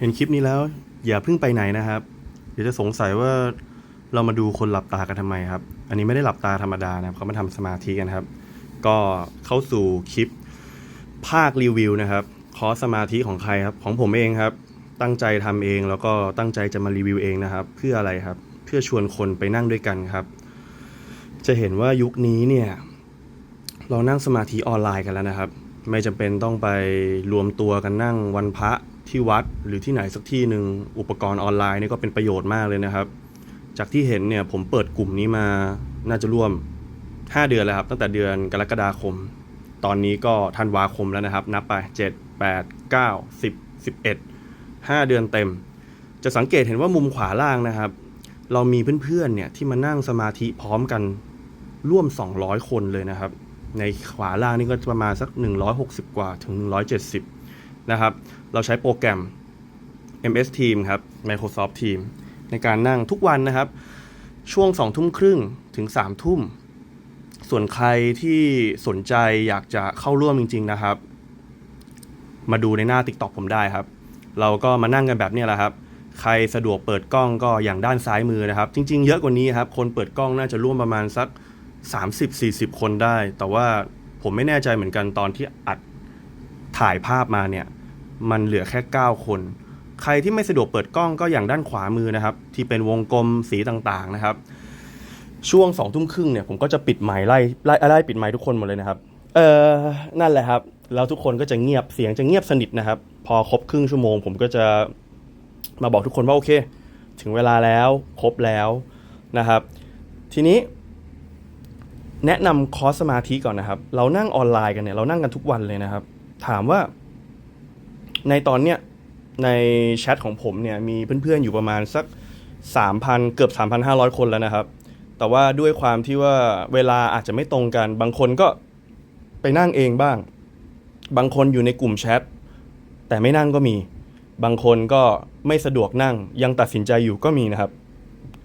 เห็นคลิปนี้แล้ว อย่าเพิ่งไปไหนนะครับ เดี๋ยวจะสงสัยว่าเรามาดูคนหลับตากันทำไมครับ อันนี้ไม่ได้หลับตาธรรมดานะครับเขามาทำสมาธิกันครับ ก็เข้าสู่คลิปภาครีวิวนะครับคอสสมาธิของใครครับ ของผมเองครับ ตั้งใจทำเองแล้วก็ตั้งใจจะมารีวิวเองนะครับ เพื่ออะไรครับ เพื่อชวนคนไปนั่งด้วยกันครับ จะเห็นว่ายุคนี้เนี่ย เรานั่งสมาธิออนไลน์กันแล้วนะครับ ไม่จำเป็นต้องไปรวมตัวกันนั่งวันพระ ที่วัดหรือที่ไหนสักที่หนึ่งอุปกรณ์ออนไลน์นี่ก็เป็นประโยชน์มากเลยนะครับ จากที่เห็นเนี่ยผมเปิดกลุ่มนี้มาน่าจะร่วม 5 เดือนแล้วครับ ตั้งแต่เดือนกรกฎาคม ตอนนี้ก็ธันวาคมแล้วนะครับ นับไป 7 8 9 10 11 5 เดือนเต็ม จะสังเกตเห็นว่ามุมขวาล่างนะครับ เรามีเพื่อนๆเนี่ยที่มานั่งสมาธิพร้อมกันร่วม 200 คนเลยนะครับ ในขวาล่างนี่ก็ประมาณสัก 160 กว่าถึง 170 นะครับ เราใช้โปรแกรม MS Team ครับ Microsoft Team ในการนั่งทุกวันนะครับ ช่วง2ทุ่มครึ่งถึง3ทุ่ม ส่วนใครที่สนใจอยากจะเข้าร่วมจริง ๆ นะครับ มาดูในหน้า TikTok ผมได้ครับ เราก็มานั่งกันแบบนี้แหละครับ ใครสะดวกเปิดกล้องก็อย่างด้านซ้ายมือนะครับ จริง ๆ เยอะกว่านี้ครับ คนเปิดกล้องน่าจะร่วมประมาณสัก 30-40 คนได้ แต่ว่าผมไม่แน่ใจเหมือนกันตอนที่อัดถ่ายภาพมาเนี่ย มันเหลือแค่ 9 คน ใครที่ไม่สะดวกเปิดกล้องก็อย่างด้านขวามือนะครับ ที่เป็นวงกลมสีต่างๆนะครับ ช่วงสองทุ่มครึ่งเนี่ยผมก็จะปิดไมค์ไล่ไล่ไล่ปิดไมค์ทุกคนหมดเลยนะครับ เออนั่นแหละครับ แล้วทุกคนก็จะเงียบเสียงจะเงียบสนิทนะครับ พอครบครึ่งชั่วโมง ผมก็จะมาบอกทุกคนว่าโอเค ถึงเวลาแล้วครบแล้วนะครับ ทีนี้แนะนำคอร์สสมาธิก่อนนะครับ เรานั่งออนไลน์กันเนี่ยเรานั่งกันทุกวันเลยนะครับ ถามว่า ในตอนเนี้ยในแชทของผมเนี่ยมีเพื่อนๆอยู่ประมาณสัก 3,000 เกือบ 3,500 คนแล้วนะครับ แต่ว่าด้วยความที่ว่าเวลาอาจจะไม่ตรงกัน บางคนก็ไปนั่งเองบ้าง บางคนอยู่ในกลุ่มแชทแต่ไม่นั่งก็มี บางคนก็ไม่สะดวกนั่งยังตัดสินใจอยู่ก็มีนะครับ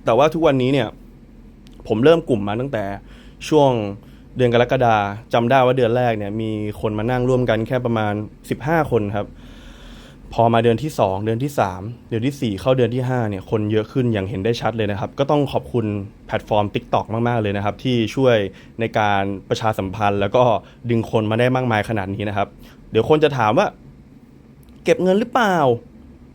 แต่ว่าทุกวันนี้เนี่ยผมเริ่มกลุ่มมาตั้งแต่ช่วงเดือนกรกฎาจำได้ว่าเดือนแรกเนี่ยมีคนมานั่งร่วมกันแค่ประมาณ 15 คนครับ พอมาเดือนที่ 2 เดือนที่ 3 เดือนทีสี่ 4 เข้าเดือนที่5เนี่ยคนเยอะขึ้นอย่างเห็นได้ชัดเลยนะครับ ก็ต้องขอบคุณแพลตฟอร์ม TikTok มาก ๆ เลยนะครับ ที่ช่วยในการประชาสัมพันธ์ แล้วก็ดึงคนมาได้มากมายขนาดนี้นะครับ เดี๋ยวคนจะถามว่า เก็บเงินหรือเปล่า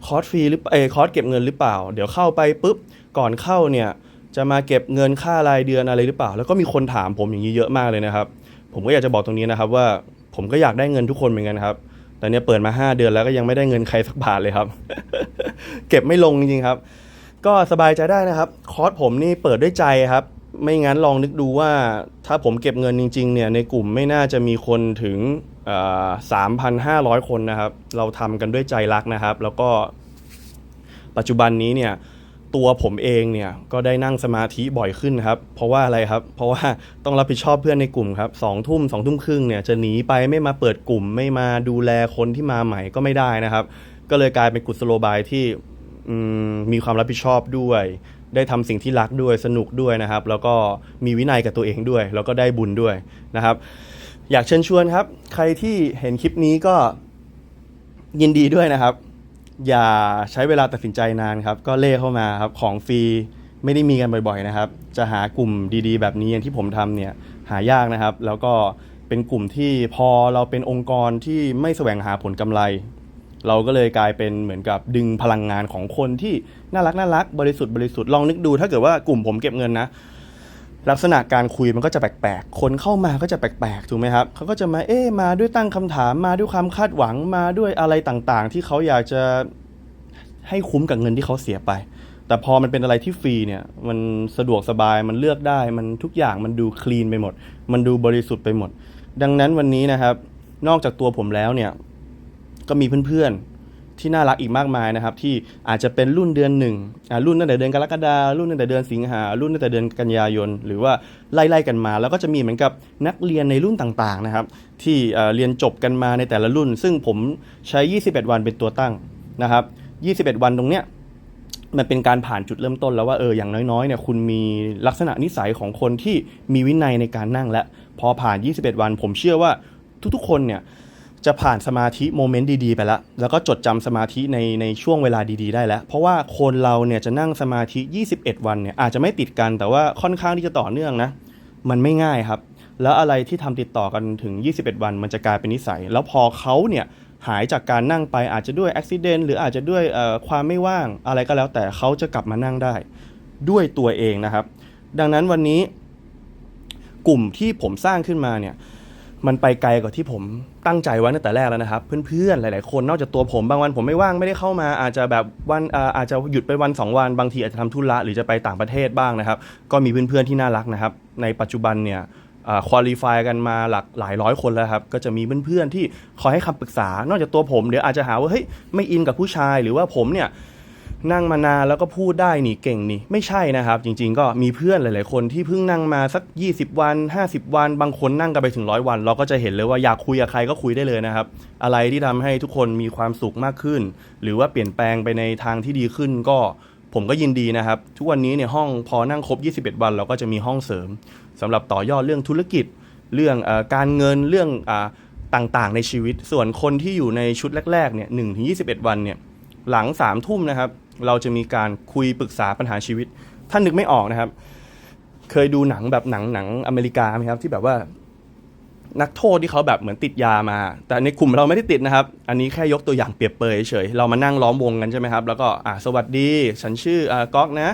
คอร์สฟรีหรือเอคอร์สเก็บเงินหรือเปล่า เดี๋ยวเข้าไปปุ๊บก่อนเข้าเนี่ยจะมาเก็บเงินค่ารายเดือนอะไรหรือเปล่า แล้วก็มีคนถามผมอย่างนี้เยอะมากเลยนะครับ ผมก็อยากจะบอกตรงนี้นะครับว่าผมก็อยากได้เงินทุกคนเหมือนกันครับ แต่เนี่ยเปิดมา 5 เดือนแล้วก็ยังไม่ได้เงินใครสักบาทเลยครับ เก็บไม่ลงจริงๆครับ ก็สบายใจได้นะครับ คอร์สผมนี่เปิดด้วยใจครับ ไม่งั้นลองนึกดูว่าถ้าผมเก็บเงินจริง ๆ เนี่ยในกลุ่มไม่น่าจะมีคนถึงสามพันห้าร้อยคนนะครับ เราทำกันด้วยใจรักนะครับ แล้วก็ปัจจุบันนี้เนี่ย ตัวผมเองเนี่ยก็ได้นั่งสมาธิบ่อยขึ้นครับ เพราะว่าอะไรครับ เพราะว่าต้องรับผิดชอบเพื่อนในกลุ่มครับสองทุ่มสองทุ่มครึ่งเนี่ยจะหนีไปไม่มาเปิดกลุ่ม ไม่มาดูแลคนที่มาใหม่ก็ไม่ได้นะครับ ก็เลยกลายเป็นกุศโลบายที่มมีความรับผิดชอบด้วย ได้ทำสิ่งที่รักด้วยสนุกด้วยนะครับ แล้วก็มีวินัยกับตัวเองด้วย แล้วก็ได้บุญด้วยนะครับ อยากเชิญชวนครับ ใครที่เห็นคลิปนี้ก็ยินดีด้วยนะครับ อย่าใช้เวลาตัดสินใจนานครับ ก็เล่เข้ามาครับ ของฟรีไม่ได้มีกันบ่อยๆนะครับ จะหากลุ่มดีๆ แบบนี้อย่างที่ผมทำเนี่ยหายากนะครับ แล้วก็เป็นกลุ่มที่พอเราเป็นองค์กรที่ไม่แสวงหาผลกำไร เราก็เลยกลายเป็นเหมือนกับดึงพลังงานของคนที่น่ารักน่ารักบริสุทธิ์บริสุทธิ์ลองนึกดูถ้าเกิดว่ากลุ่มผมเก็บเงินนะ ลักษณะการคุยมันก็จะแปลกๆ คนเข้ามาก็จะแปลกๆ ถูกไหมครับ เขาก็จะมาเอ๊มาด้วยตั้งคำถามมาด้วยความคาดหวังมาด้วยอะไรต่างๆ ที่เขาอยากจะให้คุ้มกับเงินที่เขาเสียไป แต่พอมันเป็นอะไรที่ฟรีเนี่ย มันสะดวกสบายมันเลือกได้ มันทุกอย่างมันดูคลีนไปหมด มันดูบริสุทธิ์ไปหมด ดังนั้นวันนี้นะครับ นอกจากตัวผมแล้วเนี่ย ก็มีเพื่อนๆ ที่น่ารักอีกมากมายนะครับ ที่อาจจะเป็นรุ่นเดือนหนึ่งรุ่นตั้งแต่เดือนกรกฎารุ่นตั้งแต่เดือนสิงหารุ่นตั้งแต่เดือนกันยายน หรือว่าไล่ๆกันมา แล้วก็จะมีเหมือนกับนักเรียนในรุ่นต่างๆนะครับ ที่เรียนจบกันมาในแต่ละรุ่น ซึ่งผมใช้ 21 วันเป็นตัวตั้งนะครับ 21 วันตรงเนี้ยมันเป็นการผ่านจุดเริ่มต้นแล้วว่าเอออย่างน้อยๆเนี่ยคุณมีลักษณะนิสัยของคนที่มีวินัยในการนั่งและ พอผ่าน 21 วัน ผมเชื่อว่าทุกๆ คนเนี่ย จะผ่านสมาธิโมเมนต์ดีๆไปแล้วแล้วก็จดจำสมาธิในในช่วงเวลาดีๆได้แล้ว เพราะว่าคนเราเนี่ยจะนั่งสมาธิ 21 วันเนี่ยอาจจะไม่ติดกันแต่ว่าค่อนข้างที่จะต่อเนื่องนะ มันไม่ง่ายครับ แล้วอะไรที่ทำติดต่อกันถึง 21 วัน มันจะกลายเป็นนิสัย แล้วพอเขาเนี่ยหายจากการนั่งไปอาจจะด้วยอุบิเหตุหรืออาจจะด้วยความไม่ว่างอะไรก็แล้วแต่เขาจะกลับมานั่งได้ ด้วยตัวเองนะครับ ดังนั้นวันนี้กลุ่มที่ผมสร้างขึ้นมาเนี่ย มันไปไกลกว่าที่ผมตั้งใจไว้ตั้งแต่แรกแล้วนะครับเพื่อนๆหลายๆคนนอกจากตัวผมบางวันผมไม่ว่างไม่ได้เข้ามาอาจจะแบบวันอาจจะหยุดไปวันสองวันบางทีอาจจะทำธุระหรือจะไปต่างประเทศบ้างนะครับ ก็มีเพื่อนๆที่น่ารักนะครับ ในปัจจุบันเนี่ยคุริฟายกันมาหลักหลายร้อยคนแล้วครับ ก็จะมีเพื่อนๆที่คอยให้คำปรึกษา นอกจากตัวผมเดี๋ยวอาจจะหาว่าเฮ้ยไม่อินกับผู้ชายหรือว่าผมเนี่ย นั่งมานานแล้วก็พูดได้นี่เก่งนี่ไม่ใช่นะครับ จริง ๆ ก็มีเพื่อนหลาย ๆ คนที่เพิ่งนั่งมาสัก 20 วัน 50 วัน บางคนนั่งกันไปถึงร้อยวัน เราก็จะเห็นเลยว่าอยากคุยกับใครก็คุยได้เลยนะครับ อะไรที่ทำให้ทุกคนมีความสุขมากขึ้น หรือว่าเปลี่ยนแปลงไปในทางที่ดีขึ้นก็ผมก็ยินดีนะครับ ทุกวันนี้เนี่ยห้องพอนั่งครบ 21 วัน เราก็จะมีห้องเสริมสำหรับต่อยอดเรื่องธุรกิจ เรื่องอการเงินเรื่องอต่างๆ ในชีวิต ส่วนคนที่อยู่ในชุดแรกๆเนี่ยหนึ่งถึงยีวันเนี่ยหลังสามทุ่มนะครับ เราจะมีการคุยปรึกษาปัญหาชีวิต ท่านนึกไม่ออกนะครับ เคยดูหนังแบบหนังหนังอเมริกาไหมครับที่แบบว่านักโทษที่เขาแบบเหมือนติดยามา แต่ในกลุ่มเราไม่ได้ติดนะครับ อันนี้แค่ยกตัวอย่างเปรียบเปรยเฉย เรามานั่งล้อมวงกันใช่ไหมครับ แล้วก็อ่าสวัสดี ฉันชื่ออ่าก๊อกนะ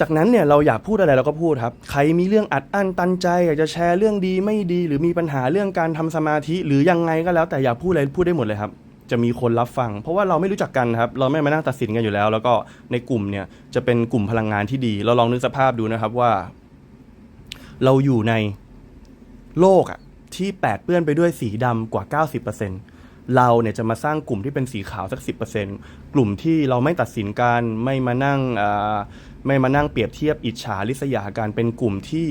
จากนั้นเนี่ยเราอยากพูดอะไรเราก็พูดครับ ใครมีเรื่องอัดอั้นตันใจอยากจะแชร์เรื่องดีไม่ดี หรือมีปัญหาเรื่องการทำสมาธิหรือยังไงก็แล้วแต่อยากพูดอะไรพูดได้หมดเลยครับ จะมีคนรับฟัง เพราะว่าเราไม่รู้จักกันครับ เราไม่มานั่งตัดสินกันอยู่แล้ว แล้วก็ในกลุ่มเนี่ยจะเป็นกลุ่มพลังงานที่ดี เราลองนึกสภาพดูนะครับว่า เราอยู่ในโลกอะที่แปดเปื้อนไปด้วยสีดำกว่า 90%เราเนี่ยจะมาสร้างกลุ่มที่เป็นสีขาวสัก 10%กลุ่มที่เราไม่ตัดสินกันไม่มานั่งอ่าไม่มานั่งเปรียบเทียบอิจฉาริษยากันเป็นกลุ่มที่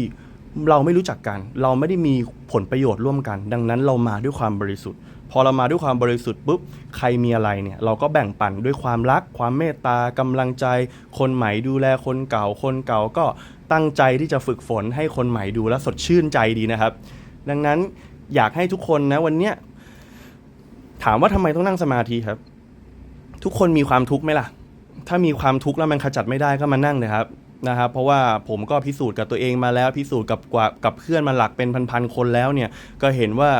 เราไม่รู้จักกัน เราไม่ได้มีผลประโยชน์ร่วมกัน ดังนั้นเรามาด้วยความบริสุทธิ์ พอเรามาด้วยความบริสุทธิ์ปุ๊บใครมีอะไรเนี่ยเราก็แบ่งปันด้วยความรัก ความเมตตากำลังใจ คนใหม่ดูแลคนเก่า คนเก่าก็ตั้งใจที่จะฝึกฝนให้คนใหม่ดูแลสดชื่นใจดีนะครับ ดังนั้นอยากให้ทุกคนนะวันเนี้ยถามว่าทำไมต้องนั่งสมาธิครับ ทุกคนมีความทุกข์ไหมล่ะ ถ้ามีความทุกข์แล้วมันขจัดไม่ได้ก็มานั่งเลยครับ นะครับเพราะว่าผมก็พิสูจน์กับตัวเองมาแล้ว พิสูจน์กับกว่ากับเพื่อนมาหลักเป็นพันๆคนแล้วเนี่ยก็เห็นว่า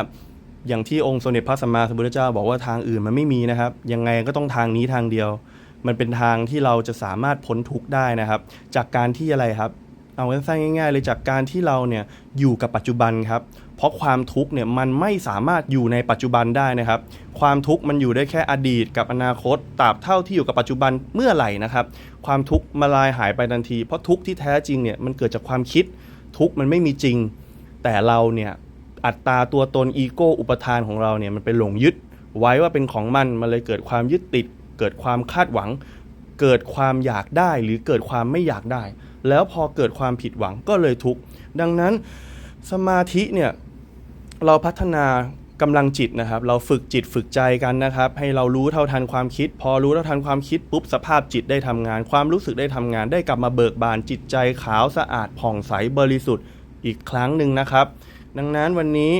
อย่างที่องค์สมเด็จพระสัมมาสัมพุทธเจ้าบอกว่าทางอื่นมันไม่มีนะครับ ยังไงก็ต้องทางนี้ทางเดียว มันเป็นทางที่เราจะสามารถพ้นทุกข์ได้นะครับ จากการที่อะไรครับ เอาสั้นง่าย ๆ เลยจากการที่เราเนี่ยอยู่กับปัจจุบันครับ เพราะความทุกข์เนี่ยมันไม่สามารถอยู่ในปัจจุบันได้นะครับ ความทุกข์มันอยู่ได้แค่อดีตกับอนาคตตราบเท่าที่อยู่กับปัจจุบันเมื่อไหร่นะครับ ความทุกข์มาลายหายไปทันที เพราะทุกข์ที่แท้จริงเนี่ยมันเกิดจากความคิดทุกข์มันไม่มีจริง แต่เราเนี่ยอัตตาตัวตนอีโก้อุปทานของเราเนี่ยมันไปหลงยึด ไว้ว่าเป็นของมันมันเลยเกิดความยึดติด เกิดความคาดหวัง เกิดความอยากได้หรือเกิดความไม่อยากได้ แล้วพอเกิดความผิดหวังก็เลยทุกข์ดังนั้นสมาธิเนี่ยเราพัฒนากำลังจิตนะครับ เราฝึกจิตฝึกใจกันนะครับ ให้เรารู้เท่าทันความคิด พอรู้เท่าทันความคิดปุ๊บสภาพจิตได้ทำงาน ความรู้สึกได้ทำงาน ได้กลับมาเบิกบานจิตใจขาวสะอาดผ่องใสบริสุทธิ์อีกครั้งหนึ่งนะครับ ดังนั้นวันนี้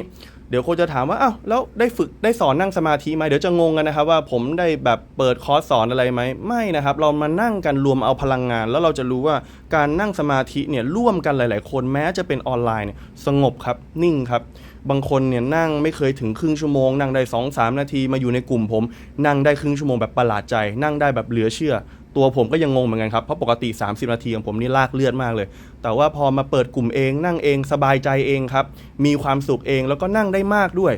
เดี๋ยวคนจะถามว่าอ้าวแล้วได้ฝึกได้สอนนั่งสมาธิไหมเดี๋ยวจะงงกันนะครับว่าผมได้แบบเปิดคอร์สสอนอะไรไหมไม่นะครับ เรามานั่งกันรวมเอาพลังงาน แล้วเราจะรู้ว่าการนั่งสมาธิเนี่ยร่วมกันหลาย ๆ คนแม้จะเป็นออนไลน์เนี่ยสงบครับนิ่งครับบางคนเนี่ยนั่งไม่เคยถึงครึ่งชั่วโมงนั่งได้2อสานาทีมาอยู่ในกลุ่มผม นั่งได้ครึ่งชั่วโมงแบบประหลาดใจ นั่งได้แบบเหลือเชื่อ ตัวผมก็ยังงงเหมือนกันครับ เพราะปกติ 30 นาทีของผมนี่ลากเลือดมากเลย แต่ว่าพอมาเปิดกลุ่มเองนั่งเองสบายใจเองครับ มีความสุขเองแล้วก็นั่งได้มากด้วย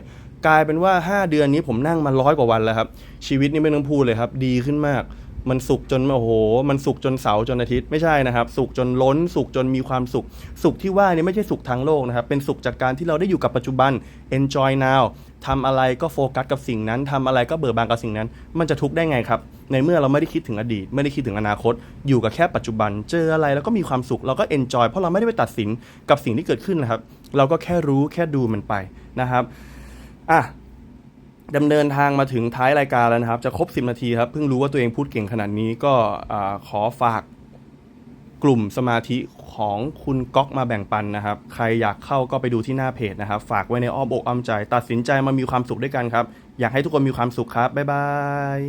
กลายเป็นว่า 5 เดือนนี้ผมนั่งมาร้อยกว่าวันแล้วครับ ชีวิตนี่ไม่ต้องพูดเลยครับ ดีขึ้นมาก มันสุขจนโอ้โห มันสุขจนเสาร์จนอาทิตย์ไม่ใช่นะครับ สุขจนล้น สุขจนมีความสุข สุขที่ว่านี่ไม่ใช่สุขทางโลกนะครับ เป็นสุขจากการที่เราได้อยู่กับปัจจุบัน enjoy now ทำอะไรก็โฟกัสกับสิ่งนั้นทำอะไรก็เบิกบานกับสิ่งนั้น มันจะทุกข์ได้ไงครับ ในเมื่อเราไม่ได้คิดถึงอดีต ไม่ได้คิดถึงอนาคต อยู่กับแค่ปัจจุบัน เจออะไรแล้วก็มีความสุข เราก็ enjoy เพราะเราไม่ได้ไปตัดสินกับสิ่งที่เกิดขึ้นนะครับ เราก็แค่รู้แค่ดูมันไปนะครับ อะ ดำเนินทางมาถึงท้ายรายการแล้วนะครับ จะครบ 10 นาทีครับ เพิ่งรู้ว่าตัวเองพูดเก่งขนาดนี้ก็ขอฝากกลุ่มสมาธิของคุณก๊อกมาแบ่งปันนะครับ ใครอยากเข้าก็ไปดูที่หน้าเพจนะครับ ฝากไว้ในอ้อมอกอ้อมใจ ตัดสินใจมามีความสุขด้วยกันครับ อยากให้ทุกคนมีความสุขครับ บ๊ายบาย